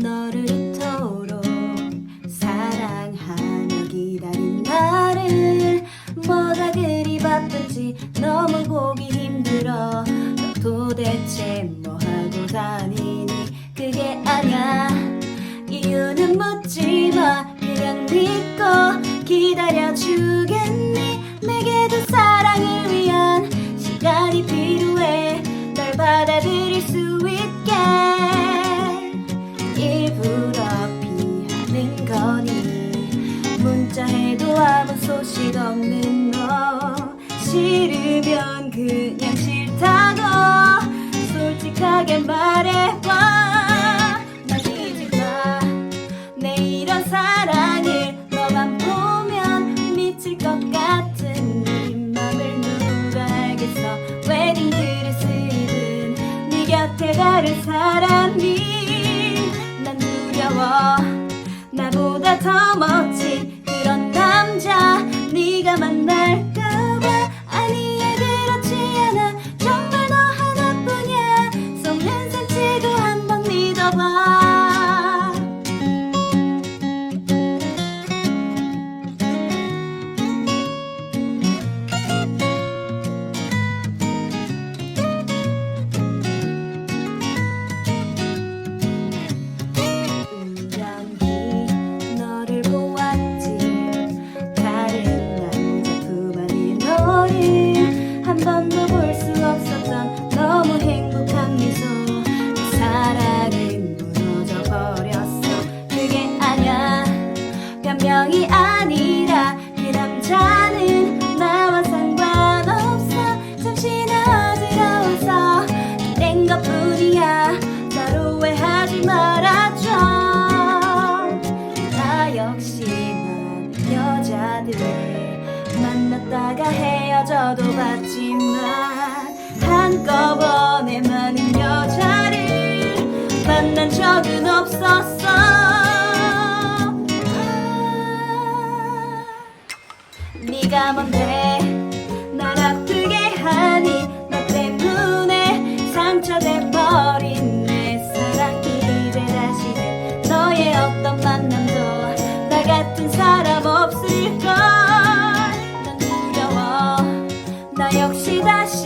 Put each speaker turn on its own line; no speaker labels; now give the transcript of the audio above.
너를 이토록 사랑하며 기다린 나를 뭐가 그리 바쁜지 너무 보기 힘들어. 너 도대체 뭐 하고 다니니? 그게 아냐 이유는 묻지마. 그냥 믿고 기다려주 싫으면 그냥 싫다고 솔직하게 말해봐. 말리지 마내 이런 사랑을 너만 보면 미칠 것 같은 네 맘을 누가 알겠어. 웨딩드레스 입은 네 곁에 다른 사람이 난 두려워. 나보다 더 멋진 여자들 만났다가 헤어져도 봤지만 한꺼번에 많은 여자를 만난 적은 없었어. 네가 뭔데 날 아프게 하니 나 때문에 상처돼 버린 내 사랑. 이제 다시는 너의 어떤 만남도 나 같은 사람 역시 다시는